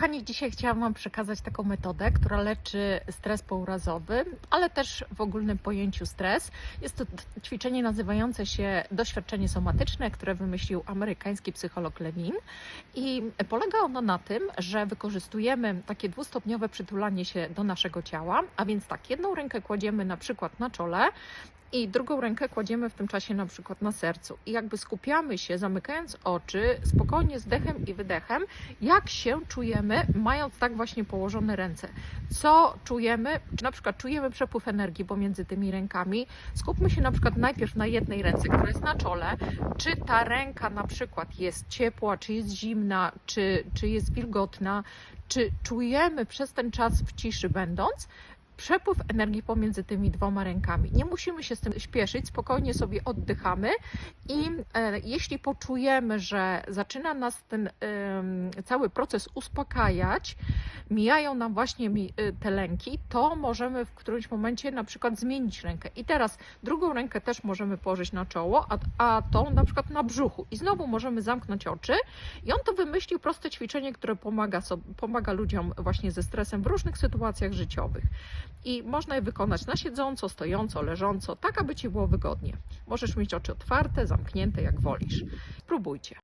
Kochani, dzisiaj chciałam Wam przekazać taką metodę, która leczy stres pourazowy, ale też w ogólnym pojęciu stres. Jest to ćwiczenie nazywające się doświadczenie somatyczne, które wymyślił amerykański psycholog Levin. I polega ono na tym, że wykorzystujemy takie dwustopniowe przytulanie się do naszego ciała, a więc tak, jedną rękę kładziemy na przykład na czole, i drugą rękę kładziemy w tym czasie na przykład na sercu. I jakby skupiamy się, zamykając oczy, spokojnie z dechem i wydechem, jak się czujemy, mając tak właśnie położone ręce. Co czujemy? Czy na przykład czujemy przepływ energii pomiędzy tymi rękami. Skupmy się na przykład najpierw na jednej ręce, która jest na czole. Czy ta ręka na przykład jest ciepła, czy jest zimna, czy, czy jest wilgotna, czy czujemy przez ten czas w ciszy będąc, przepływ energii pomiędzy tymi dwoma rękami. Nie musimy się z tym śpieszyć, spokojnie sobie oddychamy i e, jeśli poczujemy, że zaczyna nas ten cały proces uspokajać, mijają nam właśnie y, te lęki, to możemy w którymś momencie na przykład zmienić rękę. I teraz drugą rękę też możemy położyć na czoło, a, a tą na przykład na brzuchu. I znowu możemy zamknąć oczy. I on to wymyślił proste ćwiczenie, które pomaga, so, pomaga ludziom właśnie ze stresem w różnych sytuacjach życiowych. I można je wykonać na siedząco, stojąco, leżąco, tak aby Ci było wygodnie. Możesz mieć oczy otwarte, zamknięte, jak wolisz. Spróbujcie.